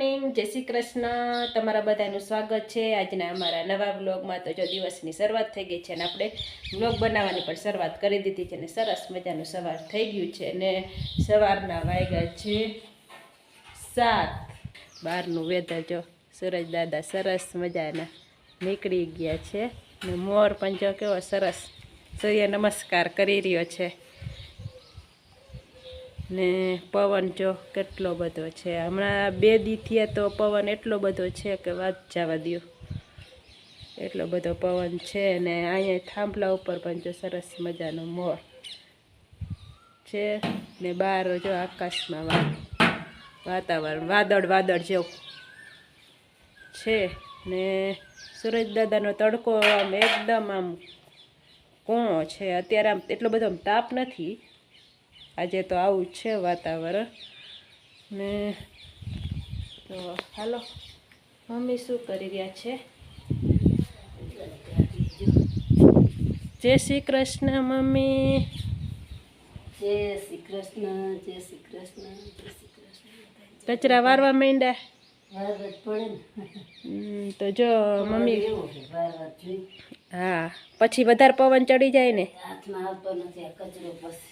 કૃષ્ણ. તમારા બધાનું સ્વાગત છે. આજના અમારા નવા બ્લોગમાં તો જો દિવસની શરૂઆત થઈ ગઈ છે અને આપણે બ્લોગ બનાવવાની પણ શરૂઆત કરી દીધી છે અને સરસ મજાનું સવાર થઈ ગયું છે અને સવારના વાગ્યા છે સાત. બહારનું વેધર જો સૂરજ દાદા સરસ મજાના નીકળી ગયા છે. ને મોર પણ જો કેવો સરસ સૂર્ય નમસ્કાર કરી રહ્યો છે. ને પવન જો કેટલો બધો છે. હમણાં બે દી થયા તો પવન એટલો બધો છે કે વાત જવા દ્યો. એટલો બધો પવન છે ને અહીંયા થાંભલા ઉપર પણ જો સરસ મજાનો મોર છે ને બહાર જો આકાશમાં વાતાવરણ, વાદળ વાદળ જેવું છે ને સુરજદાદાનો તડકો આમ એકદમ આમ કોણો છે. અત્યારે આમ એટલો બધો તાપ નથી આજે તો આવું જ છે વાતાવરણ. ને તો હાલો મમ્મી શું કરી રહ્યા છે? જય શ્રી કૃષ્ણ મમ્મી. જય શ્રી કૃષ્ણ જય શ્રી કૃષ્ણ જય શ્રી કૃષ્ણ. કચરા વારવા માંડ્યા? તો જો મમ્મી. હા પછી વધારે પવન ચડી જાય ને? હાથમાં આવતો નથી આ કચરો પછી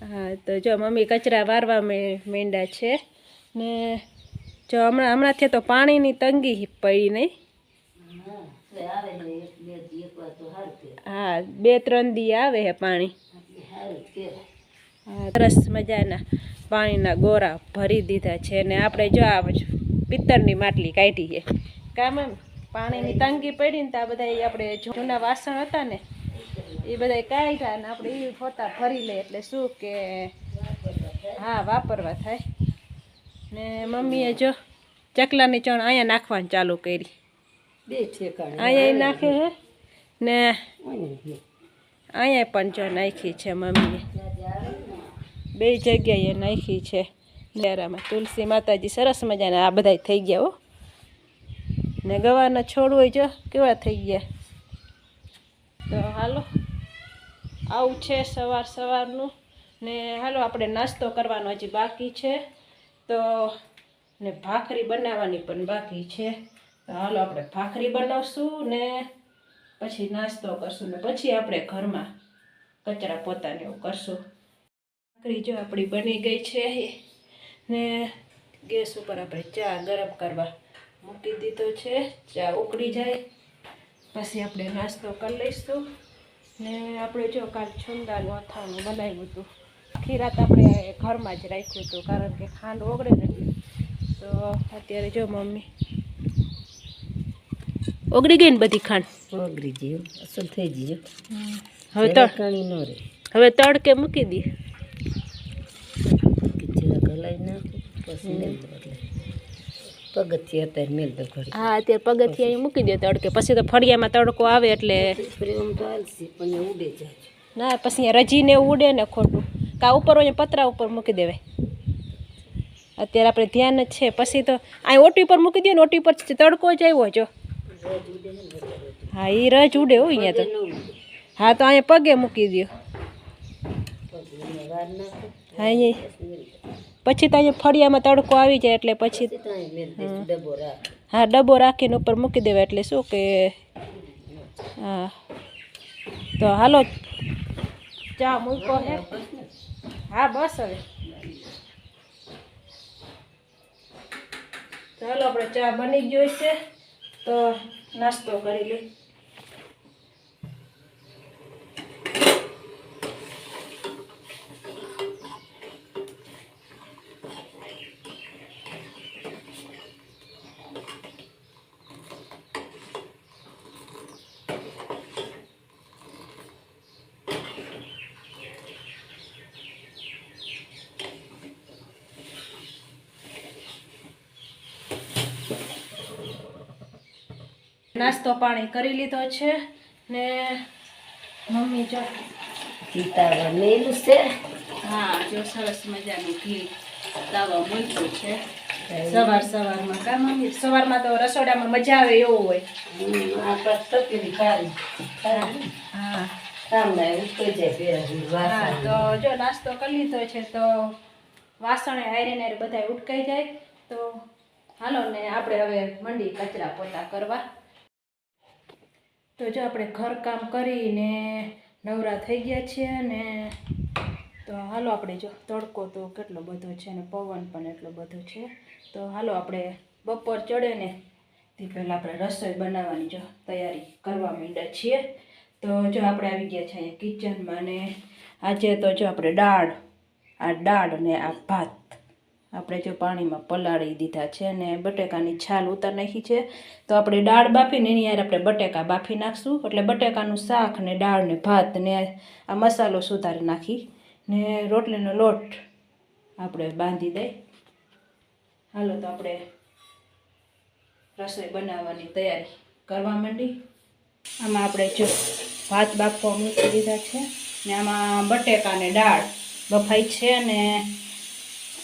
હા તો જો મમ્મી કચરા વારવા મેંડા છે ને જો હમણાં હમણાંથી તો પાણીની તંગી પડી નહીં. હા બે હા ત્રણ દી આવે છે પાણી. હા, સરસ મજાના પાણીના ગોરા ભરી દીધા છે ને આપણે જો આ પિત્તળની માટલી કાઢી છે. કામ એમ પાણીની તંગી પડી ને તો આ બધા આપણે જૂના વાસણ હતા ને એ બધા કાઢ્યા ને આપણે એ પોતા ફરી લે એટલે શું કે હા વાપરવા થાય. ને મમ્મીએ જો ચકલાની ચણ અહીંયા નાખવાનું ચાલુ કરી. બે અહીંયા નાખે હે. ને અહીંયા પણ જો નાખી છે મમ્મીએ. બે જગ્યાએ નાખી છે. લેરામાં તુલસી માતાજી સરસ મજાના આ બધાય થઈ ગયા હો. ને ગવારના છોડ હોય જો કેવા થઈ ગયા. તો હાલો. આવું છે સવાર સવારનું. ને હાલો, આપણે નાસ્તો કરવાનો હજી બાકી છે. તો, ને ભાખરી બનાવવાની પણ બાકી છે. તો હાલો, આપણે ભાખરી બનાવશું ને પછી નાસ્તો કરશું. ને પછી આપણે ઘરમાં કચરા પોતાને એવું કરશું. ભાખરી જો આપણી બની ગઈ છે. ને ગેસ ઉપર આપણે ચા ગરમ કરવા મૂકી દીધો છે. ચા ઉકળી જાય. પછી આપણે નાસ્તો કરી લઈશું. ને આપણે જો કાલ છુંદાનું અથાણું બનાવ્યું હતું. ખીરાત આપણે ઘરમાં જ રાખ્યું હતું કારણ કે ખાંડ ઓગળે નથી તો અત્યારે જો મમ્મી ઓગળી ગઈ ને બધી ખાંડ? ઓગળી ગયું અસલ થઈ ગયું હવે તડકાણી ન રહે. હવે તડકે મૂકી દઈએ ખીચડા ગલાઈ નાખું પછી પગથિયે અત્યારે મેલ ઘડી હા અત્યારે પગથિયા અહીં મૂકી દે તડકે. પછી તો ફળિયામાં તડકો આવે એટલે એ ઉડે જાય. ના પછી રજીને ઉડે ને ખોટું. કા ઉપર હોય પતરા ઉપર મૂકી દેવાય અત્યારે આપણે ધ્યાન જ છે. પછી તો અહીં ઓટી પર મૂકી દે ને ઓટી પર તડકો જ આવ્યો જો. હા એ રજ ઉડે હોય અહીંયા તો. હા તો અહીંયા પગે મૂકી દો હા અહીંયા. પછી તો ફળિયામાં તડકો આવી જાય એટલે પછી ત્યાં હા ડબ્બો રાખીને ઉપર મૂકી દેવાય એટલે શું કે હા. તો હાલો ચા મૂકો હે. હા બસ હવે. ચાલો આપણે ચા બની ગયો છે. તો નાસ્તો કરી લઈ નાસ્તો પાણી કરી લીધો છે ને મમ્મી જો સીતાવળ મેલું છે. હા જો સરસ મજાનું ઘી તાવા મૂક્યું છે. સવાર સવારમાં કા મમ્મી? સવારમાં તો રસોડામાં મજા આવે એવું હોય. હા. તો જો નાસ્તો કરી લીધો છે તો વાસણે આયરન આયર બધા ઉટકાઈ જાય. તો હાલો ને આપણે હવે મંડી કચરા પોતા કરવા. તો જો આપણે ઘરકામ કરીને નવરા થઈ ગયા છીએ ને તો હાલો આપણે જો તડકો તો કેટલો બધો છે ને પવન પણ એટલો બધો છે. તો હાલો આપણે બપોર ચડે ને તે પહેલાં આપણે રસોઈ બનાવવાની જો તૈયારી કરવા માંડ્યા છીએ. તો જો આપણે આવી ગયા છીએ અહીંયા કિચનમાં ને આજે તો જો આપણે દાળ, આ દાળ ને આ ભાત આપણે જો પાણીમાં પલાળી દીધા છે અને બટેકાની છાલ ઉતાર નાખી છે, તો આપણે દાળ બાફીને એની યાર આપણે બટેકા બાફી નાખશું. એટલે બટેકાનું શાક ને દાળ ને ભાત ને આ મસાલો સુધારી નાખી ને રોટલીનો લોટ આપણે બાંધી દઈ. હાલો તો આપણે રસોઈ બનાવવાની તૈયારી કરવા માંડી. આમાં આપણે જો ભાત બાફવા મૂકી દીધા છે ને આમાં બટેકા ને દાળ બફાઈ છે ને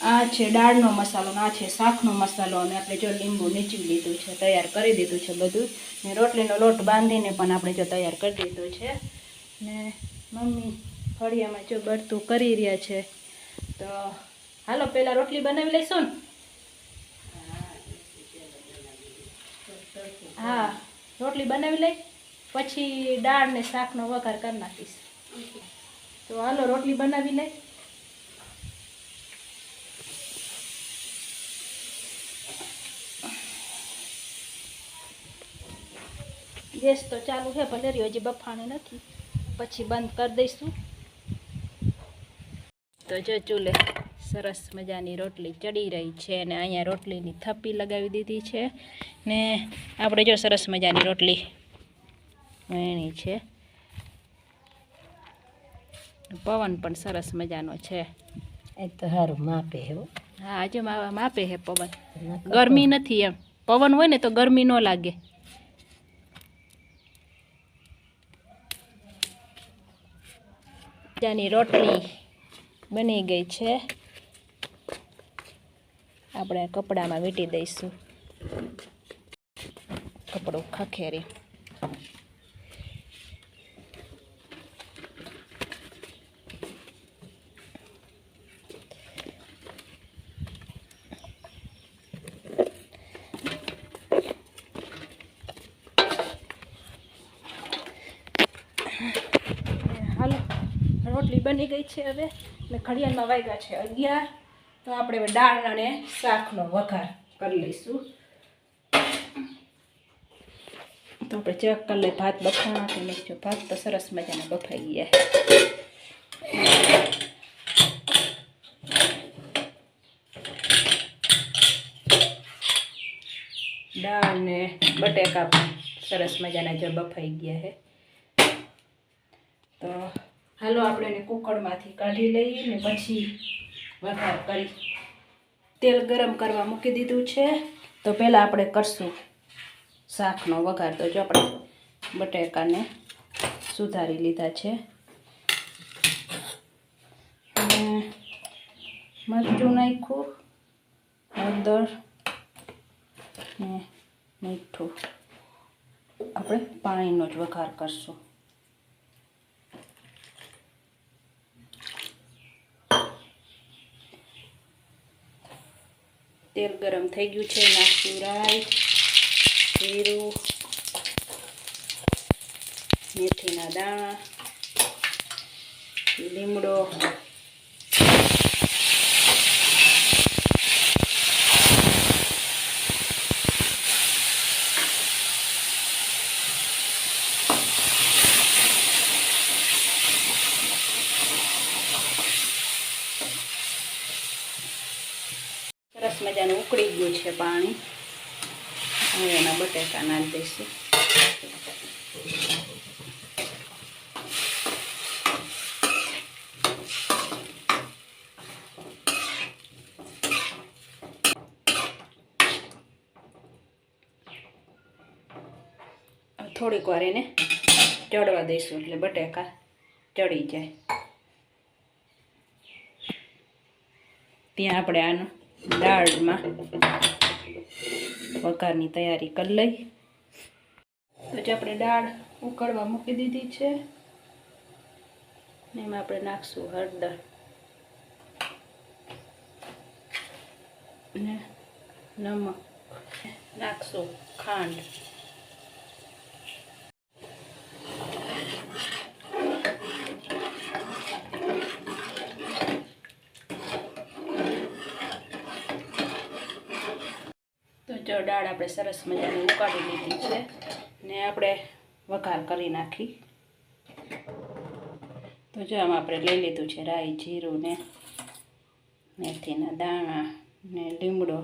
આ છે દાળનો મસાલો આ છે શાકનો મસાલો અને આપણે જો લીંબુ નીચી લીધું છે, તૈયાર કરી દીધું છે બધું. ને રોટલીનો લોટ બાંધીને પણ આપણે જો તૈયાર કરી દીધું છે. ને મમ્મી ફળિયામાં જો બરતું કરી રહ્યા છે. તો હાલો પહેલાં રોટલી બનાવી લઈશું ને? હા, રોટલી બનાવી લઈ, પછી દાળ ને શાકનો વઘાર કરી નાખીશ. તો હાલો, રોટલી બનાવી લઈ. ગેસ તો ચાલુ છે ભલે હજી બફાણી નથી. પછી બંધ કરી દઈશું. તો જો ચૂલે સરસ મજાની રોટલી ચડી રહી છે અને અહીંયા રોટલીની થપ્પી લગાવી દીધી છે ને આપણે જો સરસ મજાની રોટલી વણી છે. પવન પણ સરસ મજાનો છે. એ તો સારું માપે હો. હા આજે માપે છે પવન. ગરમી નથી એમ. પવન હોય ને તો ગરમી ન લાગે. ત્યાંની રોટલી બની ગઈ છે. આપણે કપડામાં વીંટી દઈશું. કપડું ખખેરી હાલો રોટલી બની ગઈ છે હવે અને ઘડિયાળમાં વાગ્યા છે અગિયાર. તો આપણે હવે દાળ અને શાકનો વઘાર કરી લઈશું. તો આપણે ચેક કરી લઈએ ભાત બફાણા કે નહીં. ભાત તો સરસ મજાના બફાઈ ગયા. દાળ ને બટેકા સરસ મજાના જો બફાઈ ગયા છે. તો હાલો આપણે એને કુકરમાંથી કાઢી લઈએ ને પછી વઘાર કરી તેલ ગરમ કરવા મૂકી દીધું છે. તો પહેલાં આપણે કરશું શાકનો વઘાર. તો જો આપણે બટેકાને સુધારી લીધા છે. અને મરચું નાખ્યું, હળદર ને મીઠું. આપણે પાણીનો જ વઘાર કરશું. તેલ ગરમ થઈ ગયું છે નાખ્યું રાઈ જીરું મેથીના દાણા લીમડો સરસ મજાનું ઉકળી ગયું છે પાણી હવે એના બટેકા નાખી દઈશું થોડીક વાર એને ચડવા દઈશું એટલે બટેકા ચડી જાય ત્યાં આપણે આનું દાળમાં વઘારની તૈયારી કરી લઈ. જે આપણે દાળ ઉકળવા મૂકી દીધી છે, ને એમાં આપણે નાખશું હળદર. ને નમક. નાખશું ખાંડ. જો દાળ આપણે સરસ મજાની ઉકાળી લીધી છે. ને આપણે વઘાર કરી નાખી. તો જો આમાં આપણે લઈ લીધું છે રાઈ, જીરું ને મેથીના દાણા ને લીમડો.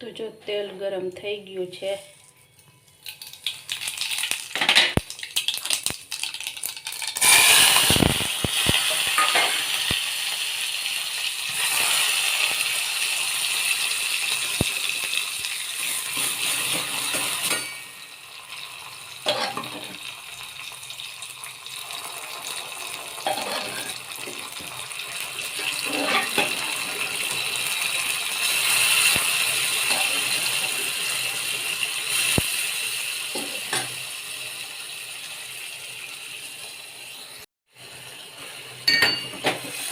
તો જો તેલ ગરમ થઈ ગયું છે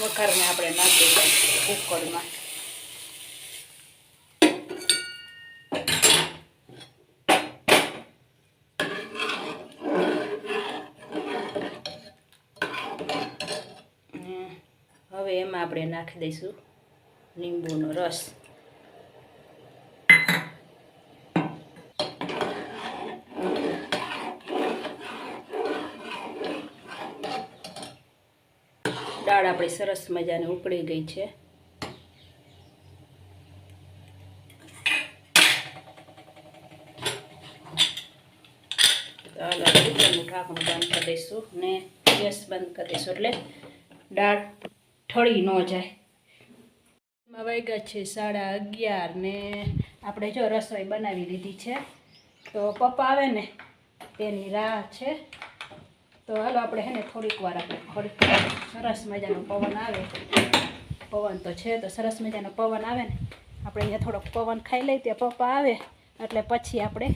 વઘારને આપણે નાખી દઈશું કુકરમાં. હવે એમાં આપણે નાખી દઈશું લીંબુનો રસ દાળ આપણી સરસ મજાને ઉકળી ગઈ છે. ઢાંકણું બંધ કરી દઈશું ને ગેસ બંધ કરી દઈશું એટલે દાળ ઠળી ન જાય. વાગ્યા છે સાડા અગિયાર ને આપણે જો રસોઈ બનાવી લીધી છે. તો પપ્પા આવે ને, તેની રાહ છે. તો હાલો આપણે હે ને થોડીક વાર આપણે થોડીક સરસ મજાનો પવન આવે. પવન તો છે તો સરસ મજાનો પવન આવે ને. આપણે અહીંયા થોડોક પવન ખાઈ લઈએ, ત્યાં પપ્પા આવે, એટલે પછી આપણે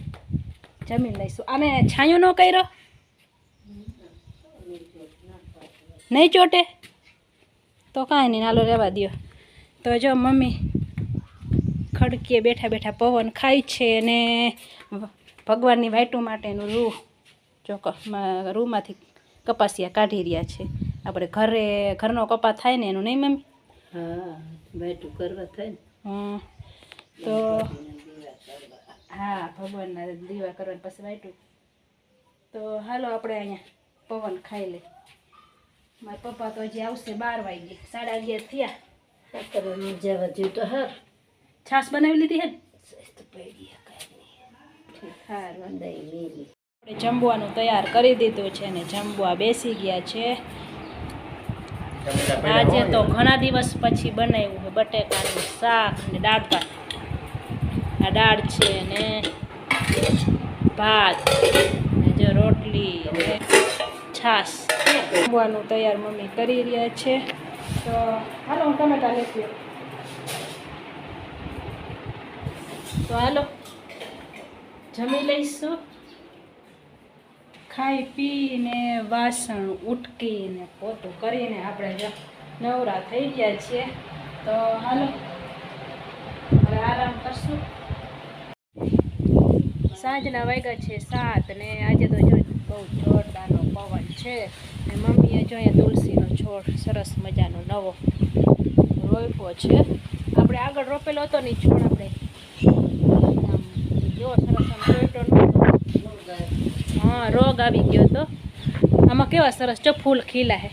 જમી લઈશું. આને છાંયો ન કર્યો? નહીં ચોટે? તો કાંઈ નહીં નાલો રહેવા દ્યો. તો જો મમ્મી ખડકીએ બેઠા બેઠા પવન ખાય છે અને ભગવાનની વાઈટું માટેનું રૂ જો રૂમાંથી કપાસિયા કાઢી રહ્યા છે. આપણે ઘરે ઘરનો કપા થાય ને એનું નહીં મમ્મી? હા બેઠું કરવા થાય ને. તો હા ભગવાનના દીવા કરવાની પછી વાઈટું. તો હાલો આપણે અહીંયા પવન ખાઈ લે. મારા પપ્પા તો હજી આવશે બાર વાગે સાડા અગિયાર થયા. અત્યારે મજા વધ્યું તો હાર. છાશ બનાવી લીધી હે તો પડી સારું દહીં જમવાનું તૈયાર કરી દીધું છે ને જમવા બેસી ગયા છે. આજે તો ઘણા દિવસ પછી બનાવ્યું છે બટેકાનું શાક ને દાળ ભાત. આ દાળ છે ને ભાત ને જો રોટલી ને છાશ. જમવાનું તૈયાર મમ્મી કરી રહ્યા છે. તો હાલો હું ટમેટા લેતી તો હાલો જમી લઈશું. ખાઈ પીને વાસણ ઉટકીને પોતું કરીને આપણે જો નવરા થઈ ગયા છીએ. તો હાલો, હવે આરામ કરશું. સાંજના વાગ્યા છે સાત ને આજે તો જો બહુ જોરદારનો પવન છે. ને મમ્મીએ જો અહીંયા તુલસીનો છોડ, સરસ મજાનો નવો રોપ્યો છે. આપણે આગળ રોપેલો હતો ને છોડ આપણે જો સરસ આમ નહોતો. હા, રોગ આવી ગયો તો. આમાં કેવા સરસ જો ફૂલ ખીલા હે.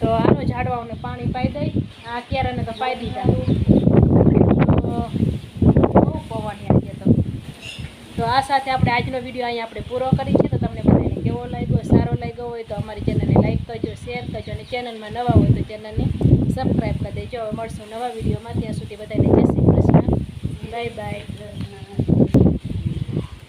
તો આનો ઝાડવાઓને પાણી પાઈ દઈ. આ ક્યારેને તો પાઈ દીધા. બહુ પવન આજે તો. તો આ સાથે આપણે આજનો વીડિયો અહીંયા આપણે પૂરો કરી છે. તો તમને બધાને કેવો લાગ્યો, સારો લાગ્યો હોય તો અમારી ચેનલને લાઈક કરજો, શેર કરજો અને ચેનલમાં નવા હોય તો ચેનલને સબસ્ક્રાઈબ કરી દેજો. હવે મળશું નવા વિડીયોમાં. ત્યાં સુધી બધાને જય શ્રી કૃષ્ણ. Bye bye.